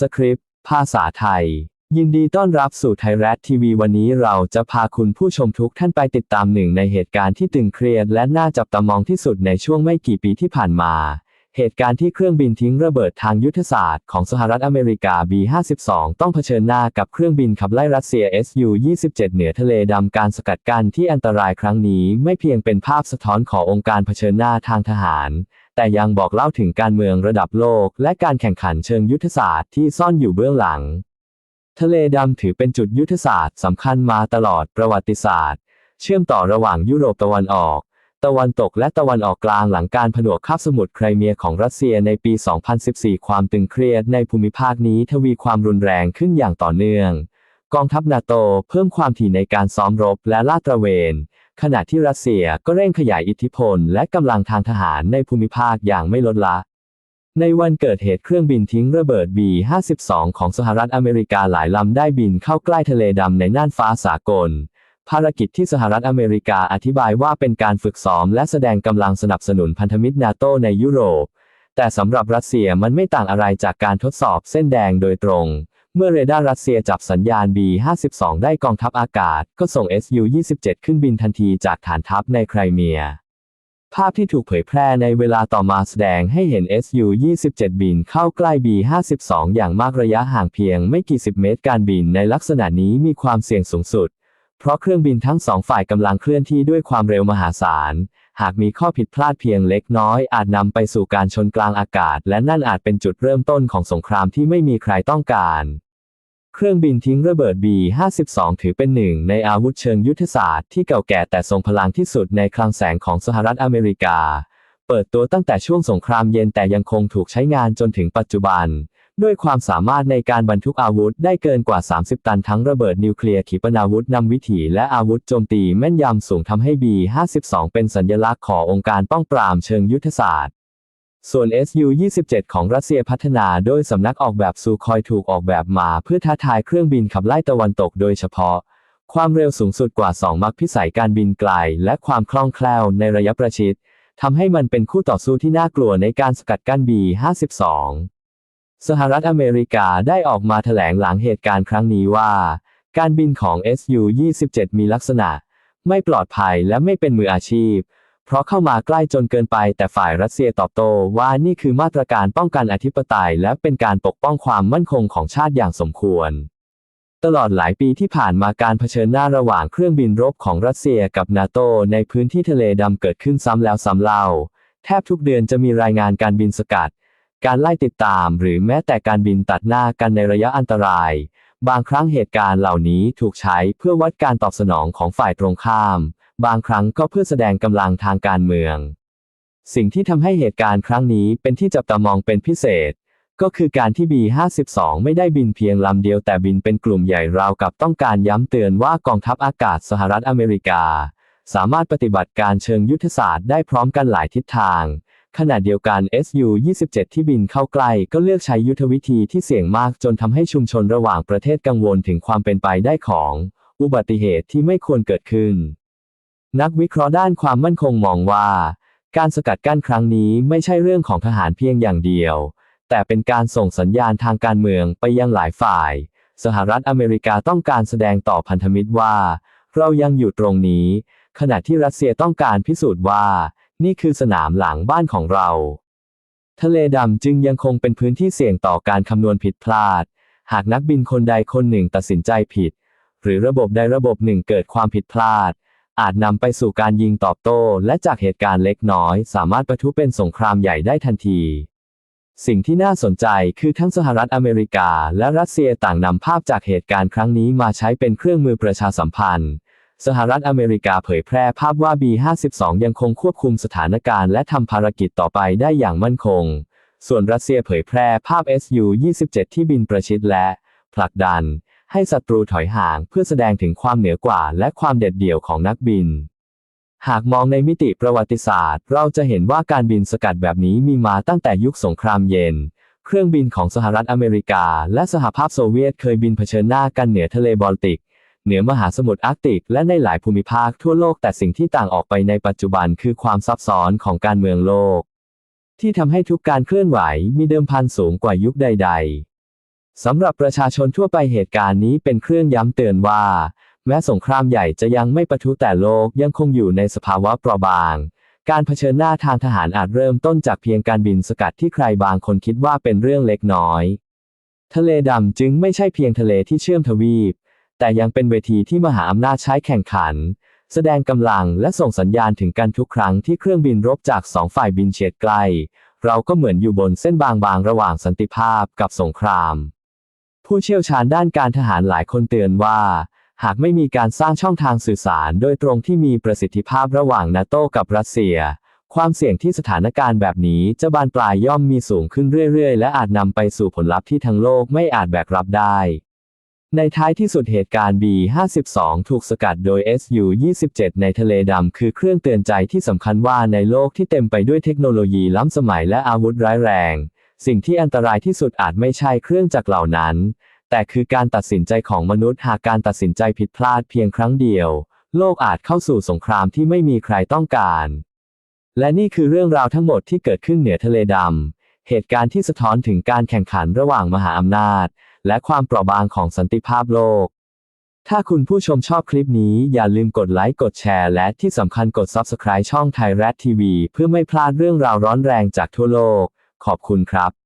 สคริปต์ ภาษาไทย ยินดีต้อนรับสู่ไทยรัฐทีวีวันนี้เราจะพาคุณผู้ชมทุกท่านไปติดตามหนึ่งในเหตุการณ์ที่ตึงเครียดและน่าจับตามองที่สุดในช่วงไม่กี่ปีที่ผ่านมา เหตุการณ์ที่เครื่องบินทิ้งระเบิดทางยุทธศาสตร์ของสหรัฐอเมริกา B-52 ต้องเผชิญหน้ากับเครื่องบินขับไล่รัสเซีย Su-27 เหนือทะเลดำการสกัดกั้นที่อันตรายครั้งนี้ไม่เพียงเป็นภาพสะท้อนขององค์การเผชิญหน้าทางทหาร แต่ยังบอกเล่าถึงการเมืองระดับโลก และการแข่งขันเชิงยุทธศาสตร์ที่ซ่อนอยู่เบื้องหลัง ทะเลดำถือเป็นจุดยุทธศาสตร์สำคัญมาตลอดประวัติศาสตร์ เชื่อมต่อระหว่างยุโรปตะวันออก ตะวันตกและตะวันออกกลางหลังการผนวกคาบสมุทรไครเมียของรัสเซียในปี 2014 ความตึงเครียดในภูมิภาคนี้ทวีความรุนแรงขึ้นอย่างต่อเนื่อง กองทัพนาโตเพิ่มความถี่ในการซ้อมรบและลาดตระเวน ขณะที่รัสเซียก็เร่งขยายอิทธิพลและกำลังทางทหารในภูมิภาคอย่างไม่ลดละในวันเกิดเหตุเครื่องบินทิ้งระเบิด B-52 ของสหรัฐอเมริกาหลายลำได้บินเข้าใกล้ทะเลดำในน่านฟ้าสากล ภารกิจที่สหรัฐอเมริกาอธิบายว่าเป็นการฝึกซ้อมและแสดงกำลังสนับสนุนพันธมิตรนาโตในยุโรป แต่สำหรับรัสเซียมันไม่ต่างอะไรจากการทดสอบเส้นแดงโดยตรง เมื่อเรดาร์รัสเซียจับสัญญาณ B-52 ได้กองทัพอากาศ ก็ส่ง Su-27 ขึ้นบินทันทีจากฐานทัพในไครเมีย ภาพที่ถูกเผยแพร่ในเวลาต่อมาแสดงให้เห็น Su-27 บินเข้าใกล้ B-52 อย่างมากระยะห่างเพียงไม่กี่สิบเมตรการบินในลักษณะนี้มีความเสี่ยงสูงสุด เพราะเครื่องบินทั้งสองฝ่ายกำลังเคลื่อนที่ด้วยความเร็วมหาศาล หากมีข้อผิดพลาดเพียงเล็กน้อย อาจนำไปสู่การชนกลางอากาศ และนั่นอาจเป็นจุดเริ่มต้นของสงครามที่ไม่มีใครต้องการ เครื่องบินทิ้งระเบิด B-52 ถือเป็นหนึ่งในอาวุธเชิงยุทธศาสตร์ที่เก่าแก่แต่ทรงพลังที่สุดในคลังแสงของสหรัฐอเมริกา เปิดตัวตั้งแต่ช่วงสงครามเย็นแต่ยังคงถูกใช้งานจนถึงปัจจุบัน ด้วยความสามารถในการบรรทุกอาวุธได้เกินกว่า 30 ตันทั้งระเบิดนิวเคลียร์ขีปนาวุธนำวิถีและอาวุธโจมตีแม่นยำสูงทำให้ B-52 เป็นสัญลักษณ์ขององค์การป้องปรามเชิงยุทธศาสตร์ส่วน Su-27 ของรัสเซียพัฒนาโดยสำนักออกแบบซูคอยถูกออกแบบมาเพื่อท้าทายเครื่องบินขับไล่ตะวันตกโดยเฉพาะ ความเร็วสูงสุดกว่า 2 มักพิสัยการบินไกล และความคล่องแคล่วในระยะประชิดทำให้มันเป็นคู่ต่อสู้ที่น่ากลัวในการสกัดกั้น B-52 สหรัฐอเมริกาได้ออกมาแถลงหลังเหตุการณ์ครั้งนี้ว่า การบินของ Su-27 มีลักษณะ ไม่ปลอดภัยและไม่เป็นมืออาชีพ เพราะเข้ามาใกล้จนเกินไปแต่ฝ่ายรัสเซียตอบโต้ว่านี่คือมาตรการป้องกันอธิปไตย และเป็นการปกป้องความมั่นคงของชาติอย่างสมควร ตลอดหลายปีที่ผ่านมาการเผชิญหน้าระหว่างเครื่องบินรบของรัสเซียกับนาโตในพื้นที่ทะเลดำเกิดขึ้นซ้ำแล้วซ้ำเล่า แทบทุกเดือนจะมีรายงานการบินสกัด การไล่ติดตามหรือแม้แต่การบินตัดหน้ากันในระยะอันตราย บางครั้งเหตุการณ์เหล่านี้ถูกใช้เพื่อวัดการตอบสนองของฝ่ายตรงข้าม บางครั้งก็เพื่อแสดงกำลังทางการเมือง สิ่งที่ทำให้เหตุการณ์ครั้งนี้เป็นที่จับตามองเป็นพิเศษ ก็คือการที่ B-52 ไม่ได้บินเพียงลำเดียวแต่บินเป็นกลุ่มใหญ่ราวกับต้องการย้ำเตือนว่ากองทัพอากาศสหรัฐอเมริกา สามารถปฏิบัติการเชิงยุทธศาสตร์ได้พร้อมกันหลายทิศทาง ขณะเดียวกัน Su-27 ที่บินเข้าใกล้ก็เลือกใช้ยุทธวิธีที่เสี่ยงมากจนทำให้ชุมชนระหว่างประเทศกังวลถึงความเป็นไปได้ของ อุบัติเหตุที่ไม่ควรเกิดขึ้น นักวิเคราะห์ด้านความมั่นคงมองว่า การสกัดกั้นครั้งนี้ไม่ใช่เรื่องของทหารเพียงอย่างเดียว แต่เป็นการส่งสัญญาณทางการเมืองไปยังหลายฝ่าย สหรัฐอเมริกาต้องการแสดงต่อพันธมิตรว่า เรายังอยู่ตรงนี้ ขณะที่รัสเซียต้องการพิสูจน์ว่า นี่คือสนามหลังบ้านของเรา ทะเลดำจึงยังคงเป็นพื้นที่เสี่ยงต่อการคำนวณผิดพลาด หากนักบินคนใดคนหนึ่งตัดสินใจผิด หรือระบบใดระบบหนึ่งเกิดความผิดพลาด อาจนำไปสู่การยิงตอบโต้ และจากเหตุการณ์เล็กน้อย สามารถประทุเป็นสงครามใหญ่ได้ทันทีสิ่งที่น่าสนใจคือทั้งสหรัฐอเมริกาและรัสเซียต่างนำภาพจากเหตุการณ์ครั้งนี้มาใช้เป็นเครื่องมือประชาสัมพันธ์ สหรัฐอเมริกาเผยแพร่ภาพว่า B-52 ยังคงควบคุมสถานการณ์และทำภารกิจต่อไปได้อย่างมั่นคง ส่วนรัสเซียเผยแพร่ภาพ Su-27 ที่บินประชิดและ ผลักดัน ให้ศัตรูถอยห่างเพื่อแสดงถึงความเหนือกว่าและความเด็ดเดี่ยวของนักบิน หากมองในมิติประวัติศาสตร์ เราจะเห็นว่าการบินสกัดแบบนี้มีมาตั้งแต่ยุคสงครามเย็น เครื่องบินของสหรัฐอเมริกา และสหภาพโซเวียตเคยบินเผชิญหน้ากันเหนือทะเลบอลติก เหนือมหาสมุทรอาร์กติกและในหลายภูมิภาคทั่วโลกแต่สิ่งที่ต่างออกไปในปัจจุบันคือความซับซ้อนของการเมืองโลก ที่ทำให้ทุกการเคลื่อนไหวมีเดิมพันสูงกว่ายุคใด ๆสำหรับประชาชนทั่วไปเหตุการณ์นี้เป็นเครื่องย้ำเตือนว่า แม้สงครามใหญ่จะยังไม่ปะทุแต่โลกยังคงอยู่ในสภาวะเปราะบางการเผชิญหน้าทางทหารอาจเริ่มต้นจากเพียงการบินสกัดที่ใครบางคนคิดว่าเป็นเรื่องเล็กน้อย ทะเลดำจึงไม่ใช่เพียงทะเลที่เชื่อมทวีป แต่ยังเป็นเวทีที่มหาอำนาจใช้แข่งขัน แสดงกำลังและส่งสัญญาณถึงกันทุกครั้งที่เครื่องบินรบจากสองฝ่ายบินเฉียดใกล้เราก็เหมือนอยู่บนเส้นบางๆ ระหว่างสันติภาพกับสงคราม ผู้เชี่ยวชาญด้านการทหารหลายคนเตือนว่า หากไม่มีการสร้างช่องทางสื่อสารโดยตรงที่มีประสิทธิภาพระหว่างนาโตกับรัสเซียความเสี่ยงที่สถานการณ์แบบนี้จะบานปลายย่อมมีสูงขึ้นเรื่อยๆ และอาจนำไปสู่ผลลัพธ์ที่ทั้งโลกไม่อาจแบกรับได้ ในท้ายที่สุดเหตุการณ์ B52 ถูกสกัดโดย SU-27 ในทะเลดำคือเครื่องเตือนใจที่สำคัญว่าในโลกที่เต็มไปด้วยเทคโนโลยีล้ำสมัยและอาวุธร้ายแรง สิ่งที่อันตรายที่สุดอาจไม่ใช่เครื่องจักรเหล่านั้น แต่คือการตัดสินใจของมนุษย์หากการตัดสินใจผิดพลาดเพียงครั้งเดียว โลกอาจเข้าสู่สงครามที่ไม่มีใครต้องการ และนี่คือเรื่องราวทั้งหมดที่เกิดขึ้นเหนือทะเลดำเหตุการณ์ที่สะท้อนถึงการแข่งขันระหว่างมหาอำนาจ และความเปราะบางของสันติภาพโลก ถ้าคุณผู้ชมชอบคลิปนี้อย่าลืมกดไลค์กดแชร์ และที่สำคัญกด Subscribe ช่องไทยรัฐทีวี เพื่อไม่พลาดเรื่องราวร้อนแรงจากทั่วโลก ขอบคุณครับ